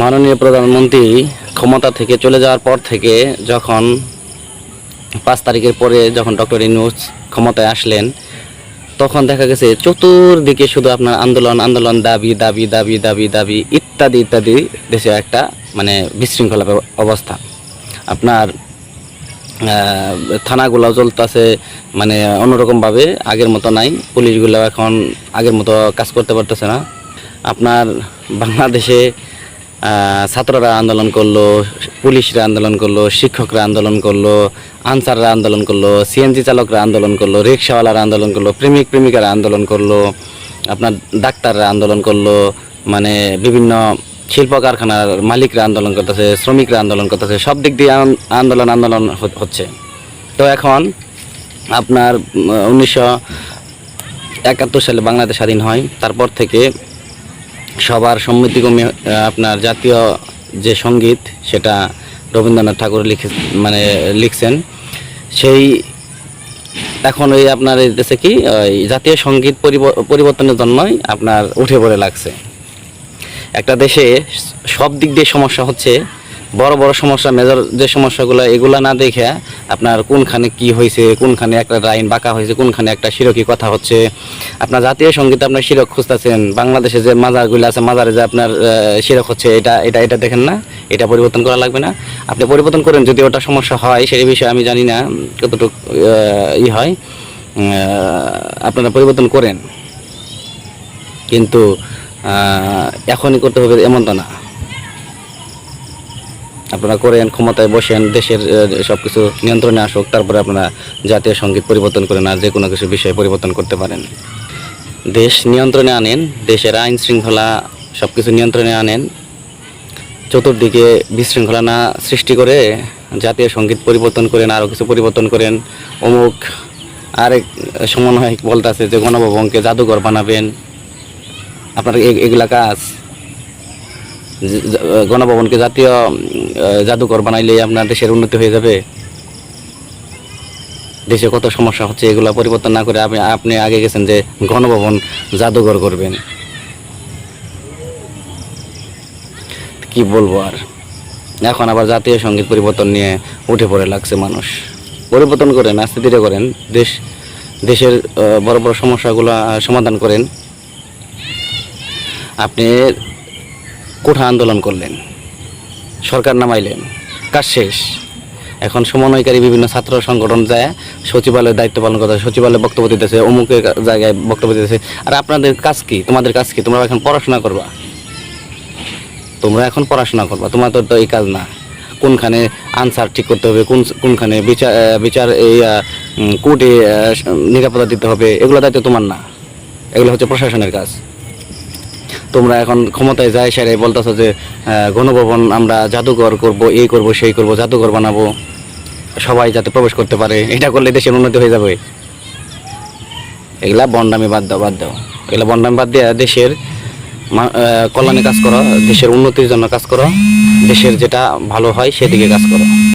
মাননীয় প্রধানমন্ত্রী ক্ষমতা থেকে চলে যাওয়ার পর থেকে যখন পাঁচ তারিখের পরে যখন ডক্টর ইনুস ক্ষমতায় আসলেন, তখন দেখা গেছে চতুর্দিকে শুধু আপনার আন্দোলন আন্দোলন, দাবি দাবি দাবি দাবি দাবি, ইত্যাদি ইত্যাদি দেশে একটা মানে বিশৃঙ্খলা অবস্থা। আপনার থানাগুলো চলতেছে মানে অন্যরকমভাবে, আগের মতো নাই পুলিশগুলো এখন আগের মতো কাজ করতে পারতেছে না। আপনার বাংলাদেশে ছাত্ররা আন্দোলন করল, পুলিশরা আন্দোলন করল, শিক্ষকরা আন্দোলন করল, আনসাররা আন্দোলন করল সিএনজি চালকরা আন্দোলন করল, রিক্সাওয়ালারা আন্দোলন করল, প্রেমিক প্রেমিকারা আন্দোলন করল, আপনার ডাক্তাররা আন্দোলন করল মানে বিভিন্ন শিল্প কারখানার মালিকরা আন্দোলন করতেছে, শ্রমিকরা আন্দোলন করতেছে, সব দিক দিয়ে আন্দোলন আন্দোলন হচ্ছে। তো এখন আপনার উনিশশো একাত্তর সালে বাংলাদেশ স্বাধীন হয়, তারপর থেকে সবার সম্মতিক্রমে আপনার জাতীয় যে সংগীত, সেটা রবীন্দ্রনাথ ঠাকুর লিখে মানে লিখছেন। সেই এখন ওই আপনার এসে কি জাতীয় সংগীত পরিব- পরিবর্তনের জন্যই আপনার উঠে পড়ে লাগছে। একটা দেশে সব দিক দিয়ে সমস্যা হচ্ছে বড় বড় সমস্যা মেজর যে সমস্যাগুলো, এগুলা না দেখে আপনার কোনখানে কি হয়েছে, কোনখানে একটা লাইন বাঁকা হয়েছে, কোনখানে একটা শিরকি কথা হচ্ছে। আপনার জাতীয় সংগীত আপনার শিরক খুঁজতেছেন, বাংলাদেশে যে মাজারগুলো আছে, মাজারে যে আপনার শিরক হচ্ছে, এটা এটা এটা দেখেন না, এটা পরিবর্তন করা লাগবে না। আপনি পরিবর্তন করেন, যদি ওটা সমস্যা হয়, সেই বিষয়ে আমি জানি না কতটুকু ই হয় আপনারা পরিবর্তন করেন। কিন্তু এখনই করতে হবে এমন তো না। আপনারা করেন ক্ষমতায় বসেন, দেশের সব কিছু নিয়ন্ত্রণে আসুক, তারপরে আপনারা জাতীয় সংগীত পরিবর্তন করেন আর যে কোনো কিছু বিষয়ে পরিবর্তন করতে পারেন। দেশ নিয়ন্ত্রণে আনেন, দেশের আইন শৃঙ্খলা সব কিছু নিয়ন্ত্রণে আনেন, চতুর্দিকে বিশৃঙ্খলা না সৃষ্টি করে জাতীয় সংগীত পরিবর্তন করেন, আরও কিছু পরিবর্তন করেন। অমুক আরেক সমন্বয় বলতেছে যে গণভবনকে জাদুঘর বানাবেন। আপনার এগুলা কাজ। গণভবনকে জাতীয় জাদুঘর বানাইলে আপনার দেশের উন্নতি হয়ে যাবে। দেশে কত সমস্যা হচ্ছে, এগুলা পরিবর্তন না করে আপনি আপনি আগে গেছেন যে গণভবন জাদুঘর করবেন। কি বলব আর? এখন আবার জাতীয় সংগীত পরিবর্তন নিয়ে উঠে পড়ে লাগছে মানুষ। পরিবর্তন করেন, আস্তে ধীরে করেন। দেশ, দেশের বড় বড় সমস্যাগুলো সমাধান করেন। আপনি কোঠা আন্দোলন করলেন। সরকার নামাইলেন। কাজ শেষ। এখন সমন্বয়কারী বিভিন্ন ছাত্র সংগঠন যায়, সচিবালয়ের দায়িত্ব পালন করতে, সচিবালয়ে বক্তব্য দিতেছে, অমুকের জায়গায় বক্তব্য দিতেছে। আর আপনাদের কাজ কি? তোমাদের কাজ কি? তোমরা এখন পড়াশোনা করবা? তোমরা এখন পড়াশোনা করবা। তোমাদের তো এই কাজ না। কোনখানে আনসার ঠিক করতে হবে, কোন কোনখানে বিচার বিচার, এই কোর্টে নিরাপত্তা দিতে হবে, এগুলো দায়িত্ব তোমার না। এগুলো হচ্ছে প্রশাসনের কাজ। তোমরা এখন ক্ষমতায় যায় সেরাই বলতেছো যে গণভবন আমরা জাদুঘর করব, এই করব, সেই করব, জাদুঘর বানাবো, সবাই যাতে প্রবেশ করতে পারে। এটা করলে দেশের উন্নতি হয়ে যাবে। এগুলা বন্ডামি বাদ দাও বাদ দাও। এগুলা বন্ডামি বাদ দিয়ে দেশের কল্যাণে কাজ করো, দেশের উন্নতির জন্য কাজ করো, দেশের যেটা ভালো হয় সেদিকে কাজ করো।